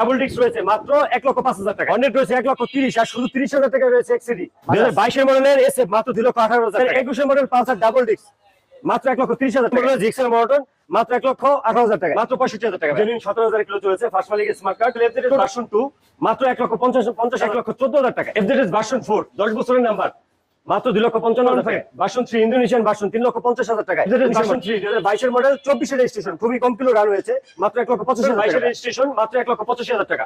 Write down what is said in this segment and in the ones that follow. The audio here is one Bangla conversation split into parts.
ডাবল ডিস্ক রয়েছে মাত্র এক লক্ষ পাঁচ হাজার টাকা। হন্ড্রেড রয়েছে এক লক্ষ তিরিশ আর শুধু তিরিশ হাজার টাকা রয়েছে এক্সিডি দুই হাজার বাইশের মডেলের এসে মাত্র দুই লক্ষ আঠারো হাজার একুশের মডেল পালসার ডাবল ডিস্ক মাত্র এক লক্ষ তিরিশ হাজার টাকা। জিক্সের মডেল মাত্র এক লক্ষ আঠারো হাজার টাকা। মাত্র পঁয়ষট্টি হাজার টাকা। জেনুইন সতেরো হাজার কিলো চলেছে ফার্স্ট মালিক smart card FZ version two মাত্র এক লক্ষ পঞ্চাশ পঞ্চাশ এক লক্ষ চোদ্দ হাজার টাকা। এফজেড ভার্সন ফোর দশ বছরের নাম্বার মাত্র দুই লক্ষ পঞ্চান্ন হাজার টাকা ভার্সন থ্রি ইন্দোনেশিয়ান বাসন তিন লক্ষ পঞ্চাশ হাজার টাকা ভার্সন থ্রি দুই হাজার বাইশের মডেল চব্বিশে রেজিস্ট্রেশন খুবই কম কিলো রান হয়েছে মাত্র এক লক্ষ পঁচাশি বাইশের রেজিস্ট্রেশন মাত্র এক লক্ষ পঁচাশি হাজার টাকা।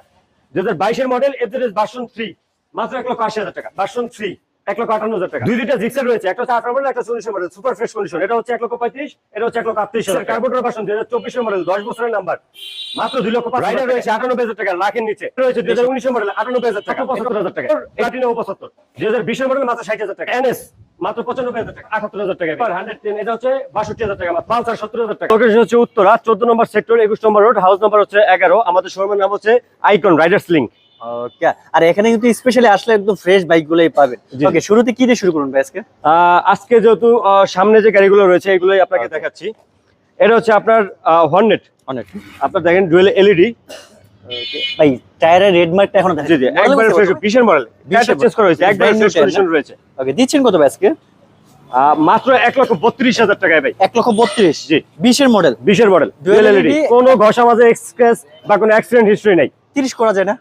দুই হাজার বাইশের মডেল এদের বাসন থ্রি মাত্র এক লক্ষ আশি হাজার টাকা। বাসন থ্রি এক লক্ষ আটান্ন হাজার টাকা। দুই দুইটা জিক্সার রয়েছে একটা হচ্ছে আঠারো মডেল একটা চল্লিশের মডেল সুপার ফ্রেশ কন্ডিশন এটা হচ্ছে এক লক্ষ পঁয়ত্রিশ এটা হচ্ছে এক লক্ষ আটত্রিশ হাজার। কার্বোটার দুই হাজার চব্বিশের মডেল দশ বছরের নাম্বার মাত্র দুই লক্ষ রাইডার রয়েছে আটানব্বই হাজার টাকা লাখের নিচে। রয়েছে দুই হাজার উনিশের মডেল আটানব্বই হাজার টাকা। পঁচাত্তর হাজার টাকা। প্লাটিনা পঁচাত্তর। দুই হাজার বিশের মডেল মাত্র ষাট হাজার টাকা। এনএস মাত্র পঁচানব্বই হাজার টাকা। আটাত্তর হাজার টাকা। হান্ড্রেড টেন এটা হচ্ছে বাষট্টি হাজার টাকা পালসার সত্তর হাজার টাকা। লোকেশন হচ্ছে উত্তরা চোদ্দ নম্বর সেক্টর একুশ নম্বর রোড হাউস নম্বর হচ্ছে এগারো। আমাদের শোরুমের নাম হচ্ছে আইকন রাইডার্স লিঙ্ক ওকে আর এখানে কিন্তু স্পেশালি আসলে একদম ফ্রেশ বাইক গুলোই পাবেন। ওকে শুরুতে কি দিয়ে শুরু করুন ভাই আজকে? আজকে যেহেতু সামনে যে গাড়িগুলো রয়েছে এগুলোই আপনাকে আচ্ছা। দেখাচ্ছি। এটা হচ্ছে আপনার হর্নেট অনেক আপনার দেখেন ডুয়েল এলইডি ভাই টায়ারের রেড মার্কটা এখনও জি জি একবারে ফ্রেশ বিশের মডেল বিশের চেঞ্জ করা হয়েছে একবারে ফ্রেশ কন্ডিশন রয়েছে। ওকে দিচ্ছেন কত ভাই আজকে? মাত্র এক লক্ষ বত্রিশ হাজার টাকায় ভাই। এক লক্ষ বত্রিশ? জি। বিশের মডেল বিশের মডেল ডুয়েল এলইডি কোনো ঘষা মাঝে এক্সপ্রেস বা কোনো অ্যাক্সিডেন্ট হিস্ট্রি নাই। তিরিশ করা যায় না?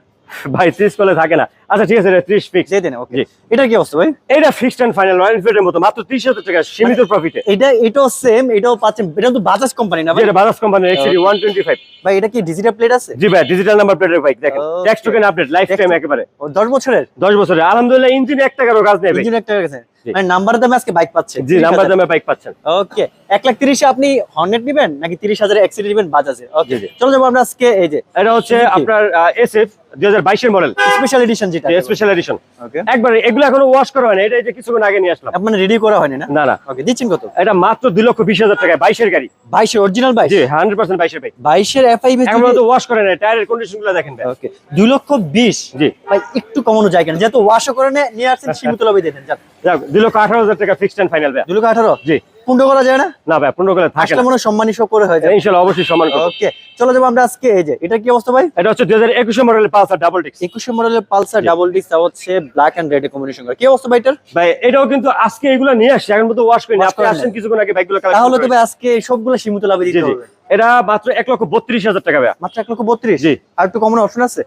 ভাই ত্রিশ পেলে থাকে না। আচ্ছা ঠিক আছে ত্রিশ ফিক্স যে দেন ওকে এটা কি অবস্থা ভাই? এটা ফিক্সড এন্ড ফাইনাল রয়্যাল এনফিল্ডের মতো মাত্র ত্রিশ হাজার টাকা সীমিত প্রফিটে এটা এটাও সেম এটাও পাচ্ছেন এটা তো বাজাজ কোম্পানি না ভাই? যেটা বাজাজ এক্সিডি টোয়েন্টি ফাইভ ভাই এটা কি ডিজিটাল প্লেট আছে? জি ভাই ডিজিটাল নাম্বার প্লেটের বাইক দেখেন। Tax token update life time একেবারে। ও দশ বছরের? দশ বছরে আলহামদুলিল্লাহ ইঞ্জিন এক টাকারও কাজ নেবে ইঞ্জিন একটা গেছে জি। মানে নাম্বার দামে আজকে বাইক পাচ্ছে জি নাম্বার দামে বাইক পাচ্ছেন। ওকে লাখ তিরিশে আপনি হর্নেট নিবেন নাকি তিরিশ হাজার এক্সিডি নিবেন বাজাজে ওকে। চলো যাব আমরা আজকে এই যে এটা হচ্ছে আপনার এসএফ দুই হাজার বাইশের মডেল স্পেশাল এডিশন যেটা। স্পেশাল এডিশন ওকে একবার এগুলো এখনও ওয়াশ করা হয় এটা এই যে কিছুক্ষণ আগে নিয়ে আসলাম। আপনার রেডি করা হয়নি না? না না। ওকে দিচ্ছেন কত? এটা মাত্র দুই লক্ষ বিশ হাজার টাকায় বাইশের গাড়ি। বাইশের অরিজিনাল বাইশ? জি হান্ড্রেড পার্সেন্ট বাইশের বাইক বাইশের এফআই এখনও তো ওয়াশ করে না টায়ারের কন্ডিশনগুলো দেখেন ভাই। ওকে দুই লক্ষ বিশ? জি। ভাই একটু কমানো যায় কেন? যেহেতু ওয়াশও করে নে- নিয়ে আসছেন সীমিত লাভে দেন যাক দুই লক্ষ আঠারো হাজার টাকা ফিক্সড এন্ড ফাইনাল ভাই লক্ষ আঠারো? জি। করা যায় না? না ভাই করে থাকে না। মনে সম্মানী শো করে হয়ে যায় ইনশাল্লাহ অবশ্যই সমান করব। ওকে চলো যাব আমরা আজকে এই যে এটা কি অবস্থা ভাই? এটা হচ্ছে দুই হাজার একুশে মডেলের পালসার ডাবল ডিক্স একুশে মডেলের পালসার ডাবল হচ্ছে ব্ল্যাক এন্ড রেড কম্বিনেশন করে। কি অবস্থা ভাই এটার? ভাই এটাও কিন্তু আজকে এগুলো নিয়ে আসছে এখন মতো ওয়াশ করিনি। আপনি নাই। কিছুক্ষণ আগে বাইকগুলো তাহলে তো ভাই আজকে সবগুলো সীমিত লাভে দিতে হবে। এটা মাত্র এক লক্ষ বত্রিশ হাজার টাকা ভাই। মাত্র এক লক্ষ বত্রিশ? জি। আর একটু কমানোর অপশন আছে?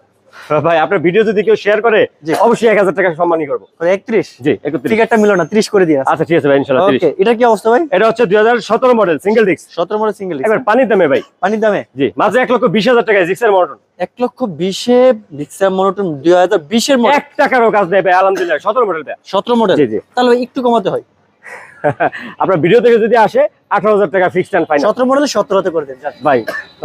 ভাই আপনার ভিডিও যদি কেউ শেয়ার করে। অবশ্যই এক হাজার টাকা সম্মানই করব। একত্রিশ? জি একত্রিশ। টিকিটটা মিলো না ত্রিশ করে দিয়ে আচ্ছা ঠিক আছে ভাই ইনশাল্লাহ এটা কি অবস্থা ভাই? এটা হচ্ছে দুই হাজার সতেরো মডেল সিঙ্গেল ডিস্ক সতেরো মডেল সিঙ্গেল একবার পানির দামে ভাই। পানির দামে? জি মাঝে এক লক্ষ বিশ হাজার টাকায় জিক্সের মডেল এক লক্ষ বিশে রিক্সা মনোটন দুই হাজার বিশের এক টাকারও কাজ নেই ভাই আলহামদুলিল্লাহ সতেরো মডেল সতেরো মডেল জি, জি। তাহলে একটু কমাতে হয়। আপনার ভিডিও থেকে যদি আসে আঠারো হাজার টাকা ফিক্সড এন্ড ফাইনাল সতেরো মডেল সতেরোতে করে দেন ভাই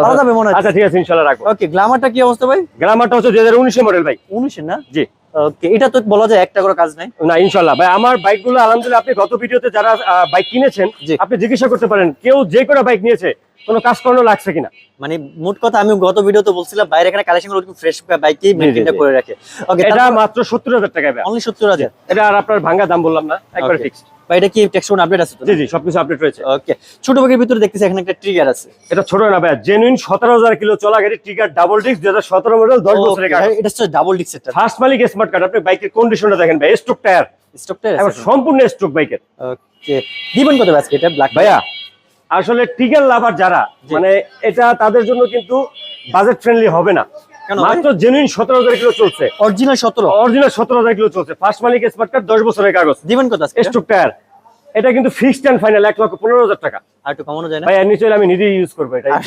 পারা যাবে মনে আচ্ছা ঠিক আছে ইনশাল্লাহ রাখব। ওকে গ্লামারটা কি অবস্থা ভাই? গ্রামারটা হচ্ছে দুই হাজার উনিশে মডেল ভাই। উনিশে না? জি। ওকে এটা তো বলা যায় একটা করে কাজ নাই। না ইনশাল্লাহ। ভাই আমার বাইকগুলো আলহামদুলিল্লাহ আপনি গত ভিডিওতে যারা বাইক কিনেছেন আপনি জিজ্ঞাসা করতে পারেন কেউ যে কোনো বাইক নিয়েছে কোনো কাজ করানো লাগছে কিনা? মানে মোট কথা আমি গত ভিডিওতে বলছিলাম বাইরে এখানে কালেকশনগুলো ফ্রেশ বাইকেই মেনটেনটা করে রাখে। ওকে এটা মাত্র সত্তর হাজার টাকা ভাই। অনলি সত্তর হাজার। এটা আর আপনার ভাঙ্গা দাম বললাম না একবার ফিক্সড বা এটা কি টেক্সট আপডেট আছে তো? জি জি সবকিছু আপডেট রয়েছে। ওকে ছোট ব্যাগের ভিতরে দেখতেছি এখানে একটা ট্রিগার আছে। এটা ছোট না ভাই জেনুইন সতেরো হাজার কিলো চলা গাড়ি টিকার ডাবল ডিস্ক দুই হাজার সতেরো মডেল দশ বছরের Okay, কাগজ এটা হচ্ছে ডাবল ডিক্সেরটা ফার্স্ট মালিক স্মার্ট কার্ড আপনি বাইকের কন্ডিশনটা দেখেন ভাই স্ট্রোক টায়ার স্টকটা এবার সম্পূর্ণ স্ট্রোক বাইকের ওকে দিবেন কত আজকে? এটা ব্ল্যাক ভাইয়া আসলে টিকার লাভার যারা মানে এটা তাদের জন্য কিন্তু বাজেট ফ্রেন্ডলি হবে না। কেন মাত্র জেনুইন সতেরো হাজার কিলো চলছে। অরিজিনাল সতেরো। অরিজিনাল সতেরো হাজার কিলো চলছে। ফার্স্ট মালিক স্মার্ট কার্ড দশ বছরের কাগজ। দিবেন কত আজকে? এটা? টায়ার এটা কিন্তু ফিক্সড এন্ড ফাইনাল এক লক্ষ পনেরো হাজার টাকা। আর একটু কমানো যায় না? ভাই নিচে আমি নিজেই ইউজ করব এটা। আর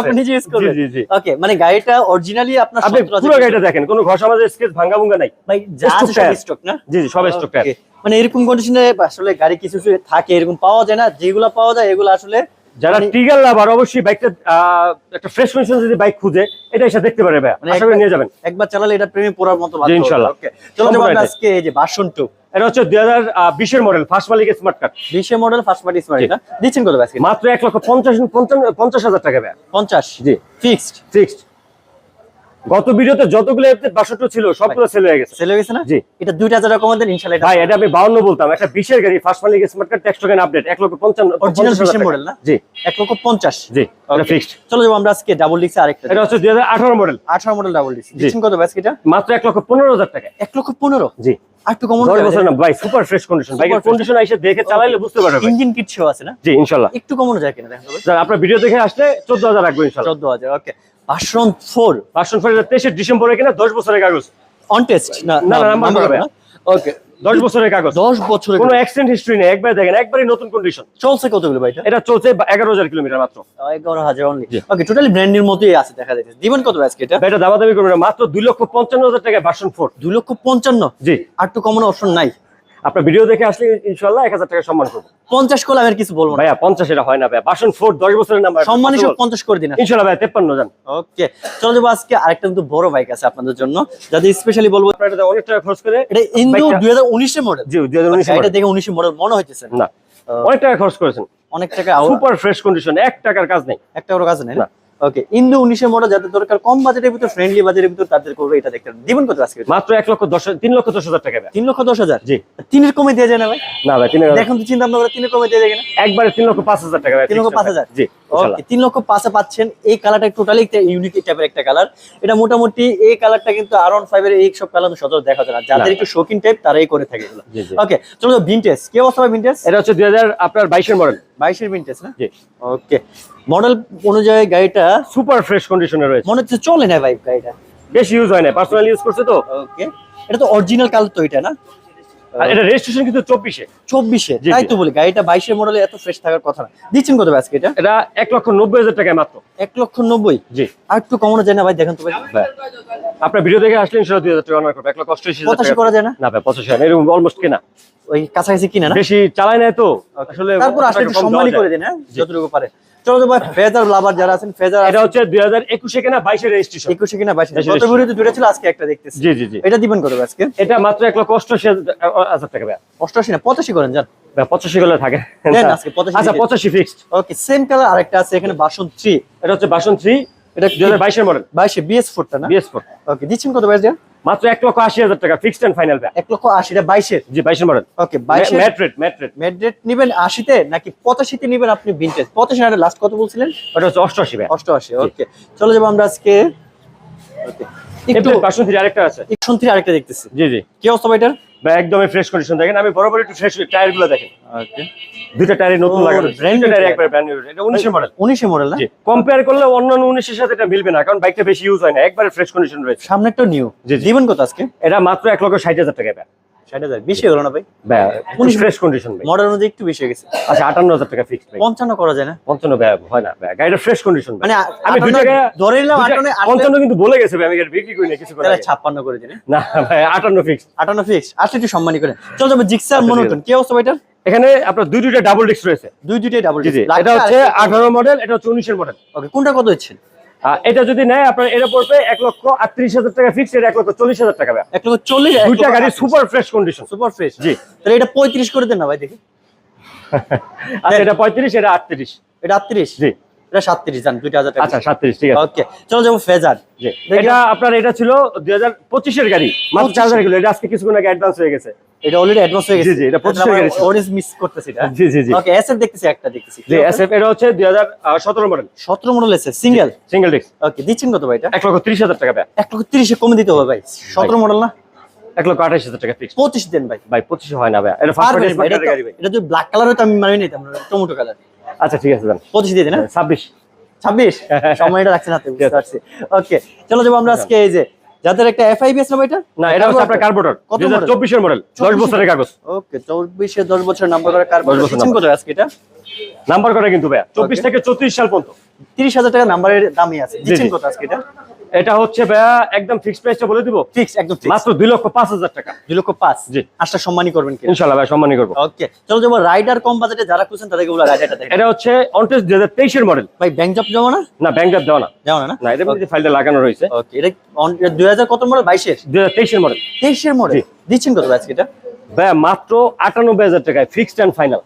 আপনি নিজে ইউজ করবেন। জি জি। জি ওকে মানে গাড়িটা অরিজিনালি আপনার আপনি 17,000 পুরো গাড়িটা দেখেন কোনো ঘষা স্কেচ নাই। ভাই যা আছে স্টক না? জি জি সব স্টক টায়ার মানে এরকম কন্ডিশনে আসলে গাড়ি কিছু কিছু থাকে এরকম পাওয়া যায় না। যেগুলো পাওয়া যায় এগুলো আসলে যারা ট্রিগার টিগার লাভার অবশ্যই বাইকটা একটা ফ্রেশ কন্ডিশন যদি বাইক খুঁজে এটা এসে দেখতে পারে ভাই মানে আশা করি নিয়ে যাবেন। একবার চালালে এটা প্রেমে পড়ার মতো জি, ইনশাল্লাহ। ওকে চলো আজকে এই যে বাসন টু এটা হচ্ছে দুই হাজার বিশের মডেল ফার্স্ট মালিক স্মার্ট কার্ড বিশে model first party smart card দিচ্ছেন কত আজকে মাত্র এক লক্ষ পঞ্চাশ পঞ্চান্ন- পঞ্চাশ হাজার টাকা ভাই পঞ্চাশ। জি। ফিক্সড ফিক্সড গত ভিডিওতে যতগুলো বাষট্টি ছিল সবগুলো সেল হয়ে গেছে। সেল হয়ে গেছে না? জি। এটা দুইটা হাজার কম দেন ইনশাল্লাহ ভাই এটা আমি বাউন্ন বলতাম। একটা বিশের গাড়ি ফার্স্ট মালিক smart card tax token update এক লক্ষ পঞ্চান্ন অরিজিনাল বিশের হাজার 20 টাকা। model না? জি। এক লক্ষ পঞ্চাশ। জি এটা ফিক্সড চলো যাব আমরা আজকে ডাবল ডিক্সে আরেকটা এটা হচ্ছে দুই হাজার আঠারো মডেল আঠারো মডেল ডাবল ডিক্স কত ব্যাস এটা? মাত্র এক লক্ষ পনেরো হাজার টাকা। এক লক্ষ পনেরো? জি। একটু কমন বছর না ভাই সুপার ফ্রেশ কন্ডিশন বাইকের কন্ডিশন এসে দেখে চালাইলে বুঝতে পারবে। ইঞ্জিন কিট শো আছে না? জি ইনশাল্লাহ। একটু কমন যায় কিনা দেখেন স্যার আপনার ভিডিও দেখে আসলে চোদ্দ হাজার রাখব ইনশাল্লাহ। চোদ্দ হাজার ওকে ভাষণ ফোর পার্সন ফের তেইশে ডিসেম্বরে কিনা দশ বছরের কাগজ। অন টেস্ট না না, নাম্বার হবে। ওকে দশ বছরের কাগজ। দশ বছরের কোনো অ্যাক্সিডেন্ট হিস্ট্রি নেই। একবার দেখেন একবারই নতুন কন্ডিশন চলছে কতগুলো ভাইটা এটা? চলছে এগারো হাজার কিলোমিটার মাত্র। এগারো হাজার অনলি ওকে টোটালি ব্র্যান্ডের মতোই আছে দেখা যাচ্ছে। জীবন কত আজকে এটা? ভাই, এটা দামাদামি করবে না। মাত্র দুই লক্ষ পঞ্চান্ন হাজার টাকা ভার্সন ফোর দুই লক্ষ পঞ্চান্ন? জি। আর একটু কমন অপশন নাই। আপনার ভিডিও দেখে আসলে ইনশাল্লাহ এক হাজার টাকা সম্মান করব। পঞ্চাশ করলে আমি কিছু বলব ভাইয়া পঞ্চাশ এটা হয় না ভাইয়া। ভার্সন ফোর দশ বছরের নাম্বার। সম্মান হিসেবে পঞ্চাশ করে দিন। ইনশাল্লাহ ভাইয়া তেপ্পান্ন জান ওকে চলো যাব আজকে আরেকটা কিন্তু বড় বাইক আছে আপনাদের জন্য যাতে স্পেশালি বলব এটা অনেক টাকা খরচ করে এটা ইন্দু দুই হাজার উনিশের মডেল জি দুই হাজার উনিশ এটা দেখে উনিশের মডেল মনে হইতেছে না। অনেক টাকা খরচ করেছেন। অনেক টাকা সুপার ফ্রেশ কন্ডিশন এক টাকার কাজ নেই। একটা বড় কাজ নেই না। ওকে ইন্দু উনিশের মডেল যাদের দরকার কম বাজেটের ভিতর ফ্রেন্ডলি বাজেটের ভিতর তাদের করবে এটা দেখতে দিবেন কত আজকে মাত্র এক লক্ষ দশ তিন লক্ষ দশ হাজার টাকা তিন লক্ষ দশ হাজার? জি। তিনের কমে দিয়ে যায় না ভাই? না ভাই তিন দেখুন তো চিন্তা ভাবনা তিনের কমে দিয়ে যায় কিনা? একবারে তিন লক্ষ পাঁচ হাজার টাকা তিন লক্ষ পাঁচ হাজার? জি তিন লক্ষ পাঁচে পাচ্ছেন। এই কালারটা টোটালি একটা ইউনিক টাইপের একটা কালার এটা মোটামুটি এই কালারটা কিন্তু আর অন ফাইভ এর এই সব কালার সচরাচর দেখা যায় না। যাদের একটু শৌখিন টাইপ তারাই করে থাকে ওকে চলো ভিনটেজ কি অবস্থা ভাই ভিনটেজ এটা হচ্ছে দুই হাজার আপনার বাইশের মডেল বাইশের ভিনটেজ না? জি। ওকে মডেল অনুযায়ী গাড়িটা সুপার ফ্রেশ কন্ডিশনে রয়েছে। মনে হচ্ছে চলে না ভাই গাড়িটা? বেশি ইউজ হয় না পার্সোনাল ইউজ করছে তো। ওকে এটা তো অরিজিনাল কালার তো এটা না? এটা রেজিস্ট্রেশন কিন্তু চব্বিশে। চব্বিশে? তাই তো বলি গাড়িটা বাইশের মডেলে এত ফ্রেশ থাকার কথা না। দিচ্ছেন কত আজকে এটা? এটা এক লক্ষ নব্বই হাজার টাকায় মাত্র। এক লক্ষ নব্বই? জি। আর একটু কমানো যায় না ভাই দেখেন তো ভাই। আপনার ভিডিও দেখে আসলে ইনশাল্লাহ দুই হাজার টাকা অনার করবে এক লক্ষ অষ্টআশি পঁচাশি করা যায় না? না ভাই পঁচাশি হয় এরকম অলমোস্ট কেনা। ওই কাছাকাছি কিনা না? বেশি চালায় না তো আসলে তারপর আসলে সম্মানই করে দিন হ্যাঁ? যতটুকু পারে। চলো তো ভাই ফেজার লাভার যারা আছেন ফেজার এটা হচ্ছে দুই হাজার একুশে কেনা বাইশের রেজিস্ট্রেশন একুশে কিনা বাইশে বাইশে গত ভিডিওতে দুটো ছিল আজকে একটা দেখতেছি। জি জি জি। এটা দিবেন কত আজকে? এটা মাত্র লক্ষ টাকা ভাই না করেন যান। ভাই, গুলো থাকে। দেন আজকে 85 আচ্ছা দিয়ে। পঁচাশি ফিক্সড ওকে সেম কালার আরেকটা আছে এখানে বাসন থ্রি এটা হচ্ছে বাসন থ্রি এটা দুই হাজার বাইশের মডেল বাইশে বিএস ফোরটা না? বিএস ফোর ওকে দিচ্ছেন কত বাইশ মাত্র এক লক্ষ আশি হাজার টাকা ফিক্সড এন্ড ফাইনাল এক লক্ষ আশিটা বাইশের? জি বাইশের মডেল ওকে বাইশে ম্যাট্রেট ম্যাট্রেট ম্যাট্রেট নেবেন আশিতে নাকি পঁচাশিতে নিবেন আপনি ভিনটেজ পঁচাশি হাজার লাস্ট কত বলছিলেন? ওটা হচ্ছে অষ্টআশি ভাই। অষ্টআশি ওকে চলে যাব আমরা আজকে ওকে আরেকটা আছে। আরেকটা দেখতেছি। জি জি। কি অবস্থা ভাই এটার? ভাই একদমই ফ্রেশ কন্ডিশন দেখেন। আমি বরাবর একটু ফ্রেশ টায়ারগুলো দেখেন। দুইটা টায়ারে নতুন লাগানো। brand টায়ার। একবার ব্র্যান্ড নিউ এটা উনিশের মডেল উনিশে মডেল না? কম্পেয়ার করলে অন্যান্য উনিশের সাথে এটা মিলবে না কারণ বাইকটা বেশি ইউজ হয় না। একবারে ফ্রেশ কন্ডিশন রয়েছে। সামনেরটা নিউ জীবন কত আজকে? এটা মাত্র এক লক্ষ ষাট হাজার টাকা ভাই ষাট হাজার বেশি হলো না ভাই? উনিশ ফ্রেশ কন্ডিশন ভাই। মডেল অনুযায়ী একটু বেশি হয়ে গেছে। আচ্ছা আটান্ন হাজার টাকা ফিক্সড ভাই। পঞ্চান্ন করা যায় না? পঞ্চান্ন ভাই হয় না ভাই গাড়িটা ফ্রেশ কন্ডিশন মানে আমি দুই টাকা ধরে নিলাম দুই টাকা- আটান্ন আটলে- পঞ্চান্ন কিন্তু বলে গেছে ভাই আমি গাড়ি বিক্রি করি না কিছু করে ছাপ্পান্ন করে দিন না ভাই আটান্ন ফিক্সড আটান্ন ফিক্স আসলে একটু সম্মানী করে। চল যাব জিক্সার আচ্ছা, মনোটন। কি অবস্থা ভাই এখানে আপনার দুই দুইটা ডাবল ডিস্ক রয়েছে। দুই দুইটাই ডাবল জি এটা হচ্ছে আঠারো মডেল এটা হচ্ছে উনিশের মডেল ওকে কোনটা কত হচ্ছে? এটা যদি নেয় আপনার এটা পড়বে এক লক্ষ আটত্রিশ হাজার টাকা ফিক্সড এটা এক লক্ষ চল্লিশ হাজার টাকা এক লক্ষ চল্লিশ দুইটা গাড়ি super fresh condition super fresh জি। তাহলে এটা পঁয়ত্রিশ করে দেন না ভাই দেখি। আচ্ছা এটা পঁয়ত্রিশ এটা আটত্রিশ। এটা আটত্রিশ? জি। এটা সাতত্রিশ জান দুইটা হাজার আচ্ছা সাতত্রিশ ঠিক আছে। ওকে চলো যাব ফেজার জি। এটা আপনার এটা ছিল দুই হাজার পঁচিশের গাড়ি। মাত্র চার হাজার কিলো এটা আজকে কিছুক্ষণ আগে অ্যাডভান্স হয়ে গেছে। এটা অলরেডি অ্যাডভান্স হয়ে গেছে। জি, জি, এটা 25 এর গাড়ি ছিল। অরেঞ্জ মিস করতেছি এটা। জি জি জি। ওকে এসএফ দেখতেছি একটা দেখতেছি। জি এস এফ এটা হচ্ছে দুই হাজার সতেরো মডেল সতেরো model SF single single disc okay দিচ্ছেন কত ভাই এটা? এক লক্ষ ত্রিশ হাজার টাকা ভাই। এক লক্ষ তিরিশে কমে দিতে হবে ভাই। সতেরো মডেল না? এক লক্ষ আঠাশ হাজার টাকা ফিক্স পঁচিশ দেন ভাই। ভাই পঁচিশে হয় না ভাই। এটা ফার্স্ট এটা গাড়ি ভাই। এটা যদি ব্ল্যাক কালার হতো আমি মানে নিতাম টমেটো কালার আচ্ছা ঠিক আছে যান পঁচিশ দিয়ে দিন না ছাব্বিশ। ছাব্বিশ? সময়টা রাখছেন হাতে বুঝতে পারছি। ওকে চলো যাব আমরা আজকে এই যে যাদের একটা এফআইবিএস না এটা? না এটা হচ্ছে আপনার কার্বোটার কত এর মডেল 10 বছরের কাগজ। ওকে 24 এ 10 বছরের নাম্বার করা কার 10 বছর কত আজকে এটা? নাম্বার করা কিন্তু ভাই চব্বিশ Okay. থেকে চৌত্রিশ সাল পর্যন্ত। তিরিশ হাজার টাকা নাম্বারের দামই আছে। সিস্টেম। কত আজকে এটা? এটা হচ্ছে ভাইয়া একদম ফিক্সড প্রাইসটা বলে দিব। ফিক্স একদম ফিক্স মাত্র দুই লক্ষ পাঁচ হাজার টাকা। দুই লক্ষ পাঁচ। জি। আটটা সম্মানই করবেন কি ইনশাল্লাহ ভাই সম্মানই করব। ওকে চলো যাব রাইডার কম বাজেটে যারা খুঁজছেন তাদেরকে বলে রাইডারটা দেখেন এটা হচ্ছে অনটেস্ট দুই হাজার তেইশের মডেল ভাই ব্যাংক জব জমা না? না ব্যাংক ড্রাফট দেওয়া না। যাও না না? এদের মধ্যে ফাইলটা লাগানো রয়েছে। ওকে এটা দুই হাজার কত মডেল বাইশের? দুই হাজার তেইশের মডেল তেইশের মডেল জি। দিচ্ছেন কত আজকে এটা? ভাইয়া মাত্র আটানব্বই হাজার টাকায় ফিক্সড এন্ড ফাইনাল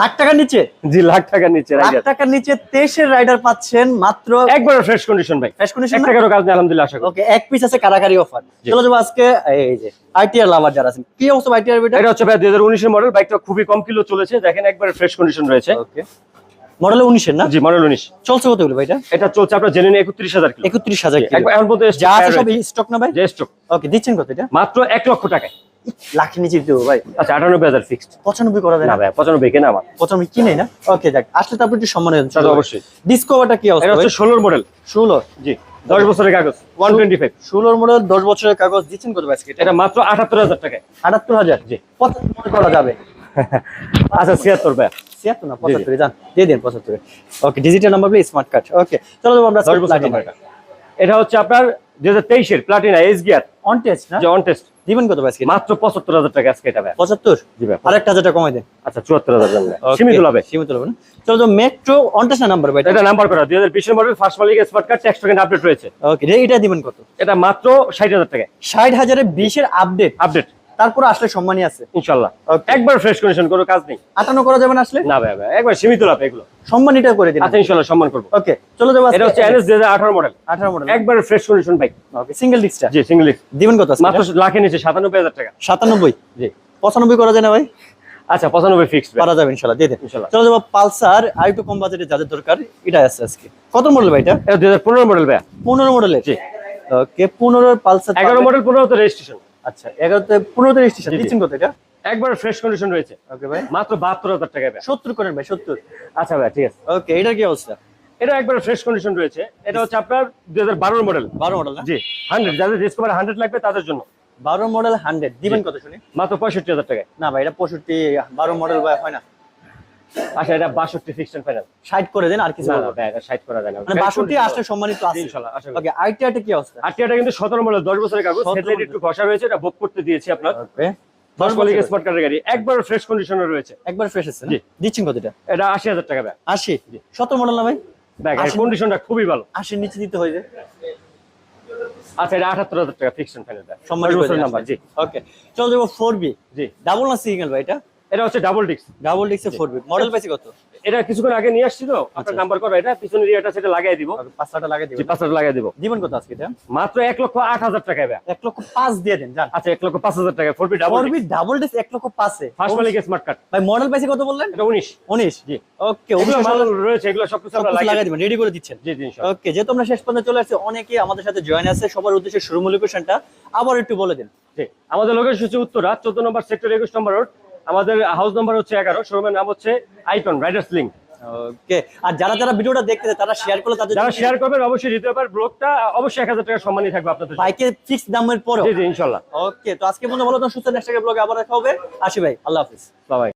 লাখ টাকার নিচে? জি লাখ টাকার নিচে লাখ টাকার নিচে তেইশের রাইডার পাচ্ছেন মাত্র একবার ফ্রেশ কন্ডিশন ভাই। ফ্রেশ কন্ডিশন টাকারও কাজ নেই আলহামদুলিল্লাহ আশা করি। ওকে এক পিস আছে কারাকারি অফার। চলো যাব আজকে এই যে আইটিআর লাভার যারা আছেন। কি অবস্থা আইটিআর ভিডিও এটা হচ্ছে ভাই দুই হাজার উনিশের মডেল বাইকটা খুবই কম কিলো চলেছে। দেখেন একবার ফ্রেশ কন্ডিশন রয়েছে। ওকে মডেল উনিশের না? জি মডেল উনিশ। চলছে কত বলে ভাইটা এটা? চলছে আপনার জেনে নিন একত্রিশ হাজার কিলো। একত্রিশ হাজার একবার এখন পর্যন্ত যা আছে সব স্টক না ভাই? যে স্টক ওকে দিচ্ছেন কত এটা? মাত্র এক লক্ষ টাকায়। লাখের নিচে দিতে হবে ভাই। আচ্ছা আটানব্বই হাজার ফিক্সড পঁচানব্বই করা যায় না? ভাই পঁচানব্বই কেনা আমার। পঁচানব্বই কিনে না? ওকে যাক আসলে তারপর একটু সম্মান অবশ্যই। ডিসকভারটা কি এটা অবস্থা হচ্ছে ষোলোর মডেল ষোলো? জি দশ বছরের কাগজ ওয়ান টোয়েন্টি ফাইভ ষোলোর মডেল দশ বছরের কাগজ দিচ্ছেন কত আজকে? এটা এটা মাত্র আটাত্তর হাজার টাকায়। আটাত্তর হাজার? জি। পঁচাত্তর করা যাবে। আচ্ছা ছিয়াত্তর ভাই। ছিয়াত্তর না পঁচাত্তরে যান দিয়ে দিন পঁচাত্তরে। Okay digital number smart card okay চলো আমরা দশ বছর এটা। এটা হচ্ছে আপনার দুই হাজার তেইশের Platina S gear on test না? অন টেস্ট দিবেন কত আজকে? মাত্র পঁচাত্তর হাজার টাকা আজকে এটা ভাই। পঁচাত্তর? জি ভাই আরেকটা হাজার টাকা কমাই দেন। আচ্ছা চুয়াত্তর হাজার জানবে Okay, সীমিত লাভে। সীমিত লাভে চলো যাব মেট্রো অন টেস্ট না নাম্বার ভাই এটা নাম্বার করা দুই হাজার বিশের মডেল ফার্স্ট মালিক কার্ড টোকেন আপডেট রয়েছে। ওকে এটা দিবেন কত? এটা মাত্র ষাট হাজার টাকা ষাট হাজারে বিশের আপডেট আপডেট তারপর আসলে সম্মানই আছে। ইনশাল্লাহ একবার ফ্রেশ কন্ডিশন কোনো কাজ নেই। আটানো করা যাবে না আসলে? না ভাই ভাই একবার সীমিত লাভ এগুলো। সম্মানিটা করে দিন। আচ্ছা ইনশাল্লাহ সম্মান করব। ওকে চলো যাব এটা হচ্ছে এনএস দুই হাজার আঠারো মডেল আঠারো মডেল একবার fresh condition bike okay single ডিস্কটা জি সিঙ্গেল দিবেন কত মাত্র এটা? লাখের নিচে সাতানব্বই হাজার টাকা। সাতানব্বই? জি। পঁচানব্বই করা যায় না ভাই? আচ্ছা পঁচানব্বই ফিক্সড করা যাবে ইনশাল্লাহ দিয়ে দেন। ইনশাল্লাহ। চলো যাব পালসার আর একটু কম বাজেটে যাদের দরকার এটা আছে আজকে। কত মডেল ভাই এটা? এটা দুই হাজার পনেরো মডেল ভাই পনেরো মডেলের জি। ওকে পনেরোর পালসার এগারো মডেল পনেরো তো রেজিস্ট্রেশন আচ্ছা এগারোতে পনেরোতে রেজিস্ট্রেশন জি, জি। দিচ্ছেন কত এটা? একবার ফ্রেশ কন্ডিশন রয়েছে। ওকে ভাই। মাত্র বাহাত্তর হাজার টাকা ভাই। সত্তর করেন ভাই সত্তর। আচ্ছা ভাই ঠিক আছে। ওকে এটা কি অবস্থা? এটা একবারে ফ্রেশ কন্ডিশন রয়েছে। এটা হচ্ছে আপনার দুই হাজার বারোর মডেল বারো মডেল জি হান্ড্রেড যাদের ডিসকভার হান্ড্রেড লাগবে তাদের জন্য। বারো মডেল হান্ড্রেড দিবেন কত শুনি? মাত্র পঁয়ষট্টি হাজার টাকায়। না ভাই এটা পঁয়ষট্টি বারো মডেল ভাই হয় না। আচ্ছা এটা বাষট্টি ফিক্সড ফাইনাল ষাট করে দেন আর কিছু না বলব না না। ভাই এটা ষাট করা যায় মানে বাষট্টি আসলে সম্মানিত আছে। আশা করি। ওকে আইটিআইটা কি অবস্থা? আটটিয়াটা কিন্তু সতেরো মডেল দশ বছরের কাগজ। 17 হেডলাইট একটু ঘষা রয়েছে এটা বুক করতে দিয়েছি আপনার। ওকে দশ মালিক স্মার্ট কার্ডের গাড়ি। একবার ফ্রেশ কন্ডিশনে রয়েছে। একবার ফ্রেশ আছে জি। দিচ্ছেন কত এটা? এটা আশি হাজার টাকা ব্যাগ। আশি? জি। সতেরো মডেল না ভাই? ব্যাগ কন্ডিশনটা খুবই ভালো। আশির নিচে দিতে হয়ে যায় আচ্ছা এটা আঠাত্তর হাজার টাকা ফিক্সড ফাইনাল ব্যাগ। সম্মানিত নাম্বার জি। ওকে চলো যাব ফোর বি জি। ডাবল না সিঙ্গেল ভাই এটা? এটা হচ্ছে ডাবল ডিস্ক ডাবল ডিক্সে ফোর বি মডেল পাইছে কত? এটা কিছুক্ষণ আগে নিয়ে আসছি তো আপনার আচ্ছা। নাম্বার করা এটা পিছনের ইয়েটা সেটা লাগাই দিব। পাঁচটা লাগিয়ে জি দিবেন। পাঁচটা লাগাই দিব। দিবেন কত আজকে এটা? মাত্র এক লক্ষ আট হাজার টাকা ব্যাগ এক লক্ষ পাঁচ দিয়ে দেন জান আচ্ছা এক লক্ষ পাঁচ হাজার টাকা four B double four B double ডিক্স এক লক্ষ পাঁচে ফার্স্ট মালিক স্মার্ট কার্ড ভাই মডেল পাইছে কত বললেন? এটা উনিশ। উনিশ জি। ওকে অবশ্যই মাল রয়েছে এগুলো সবকিছু আমরা লাগাই লাগাই দিবেন রেডি করে দিচ্ছেন। জি জি। ওকে যেহেতু আমরা শেষ পর্যন্ত চলে আসছি অনেকে আমাদের সাথে জয়েন আছে সবার উদ্দেশ্যে শোরুম লোকেশনটা আবার একটু বলে দিন। আমাদের লোকেশন হচ্ছে উত্তরা চোদ্দ নম্বর সেক্টর একুশ নম্বর রোড আমাদের হাউস নাম্বার হচ্ছে এগারো শোরুমের নাম হচ্ছে আইকন রাইডার্স লিঙ্ক ওকে আর যারা যারা ভিডিওটা দেখতেছে তারা শেয়ার করলে তাদের যারা শেয়ার করবেন অবশ্যই দিতে পারবেন। ব্লগটা অবশ্যই এক হাজার টাকা সম্মানই থাকবে আপনাদের। বাইকের ফিক্স দামের পরে জি জি ইনশাল্লাহ। ওকে তো আজকে মনে ভালো তো সুস্থ নেক্সট ব্লগে আবার দেখা হবে। আশি ভাই আল্লাহ হাফিজ। বাবাই